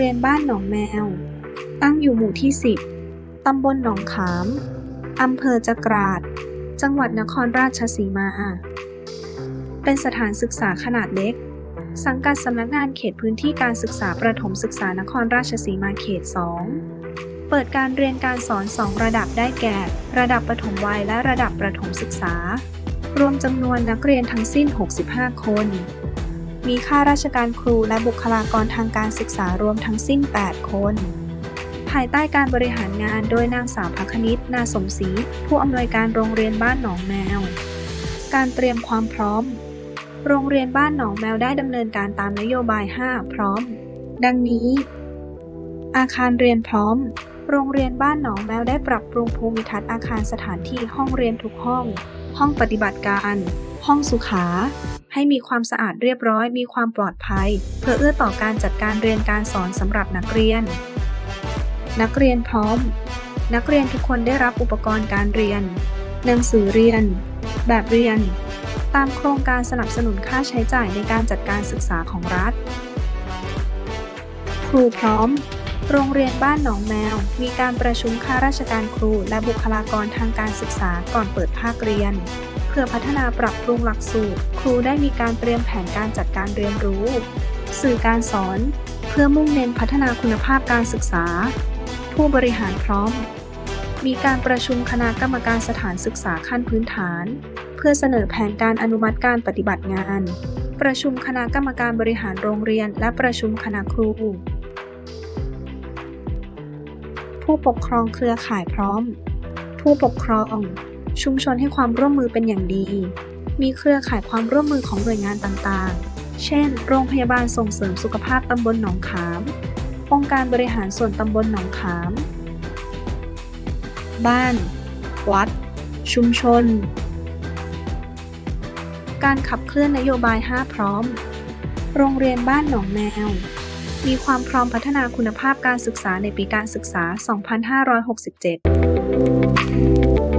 เรียนบ้านหนองแมว ตั้งอยู่หมู่ที่ 10 ตำบลหนองขาม อำเภอจะกราด จังหวัดนครราชสีมา เป็นสถานศึกษาขนาดเล็ก สังกัดสำนักงานเขตพื้นที่การศึกษาประถมศึกษานครราชสีมาเขต 2 เปิดการเรียนการสอน 2 ระดับได้แก่ ระดับประถมวัยและระดับประถมศึกษา รวมจำนวนนักเรียนทั้งสิ้น 65 คน มีข้าราชการครูและบุคลากรทางการศึกษารวมทั้งสิ้น 8 คน ภายใต้การบริหารงานโดยนางสาวพักนิษนาสมศรีผู้อำนวยการโรงเรียนบ้านหนองแมว การเตรียมความพร้อม โรงเรียนบ้านหนองแมวได้ดำเนินการตามนโยบาย 5 พร้อม ดังนี้ อาคารเรียนพร้อม โรงเรียนบ้านหนองแมวได้ปรับปรุงภูมิทัศน์อาคารสถานที่ห้องเรียนทุกห้อง ห้องปฏิบัติการ ห้องสุขา ให้มีความสะอาดเรียบร้อย มีความปลอดภัย เพื่อเอื้อต่อการจัดการเรียนการสอนสำหรับนักเรียน นักเรียนพร้อม นักเรียนทุกคนได้รับอุปกรณ์การเรียน หนังสือเรียน แบบเรียน ตามโครงการสนับสนุนค่าใช้จ่ายในการจัดการศึกษาของรัฐ ครูพร้อม โรงเรียนบ้านหนองแมว มีการประชุมข้าราชการครู และบุคลากรทางการศึกษาก่อนเปิดภาคเรียน เพื่อพัฒนาปรับปรุงหลักสูตร ครูได้มีการเตรียมแผนการจัดการเรียนรู้ สื่อการสอน เพื่อมุ่งเน้นพัฒนาคุณภาพการศึกษา ผู้บริหารพร้อม มีการประชุมคณะกรรมการสถานศึกษาขั้นพื้นฐาน เพื่อเสนอแผนการอนุมัติการปฏิบัติงาน ประชุมคณะกรรมการบริหารโรงเรียน และประชุมคณะครู ผู้ปกครองเครือข่ายพร้อม ผู้ปกครอง ชุมชนให้ความร่วมมือเป็นอย่างดี มีเครือข่ายความร่วมมือของหน่วยงานต่างๆ เช่น โรงพยาบาลส่งเสริมสุขภาพตำบลหนองขาม องค์การบริหารส่วนตำบลหนองขาม บ้าน วัด ชุมชน การขับเคลื่อนนโยบาย 5 พร้อม โรงเรียนบ้านหนองแมว มีความพร้อมพัฒนาคุณภาพการศึกษาในปีการศึกษา 2567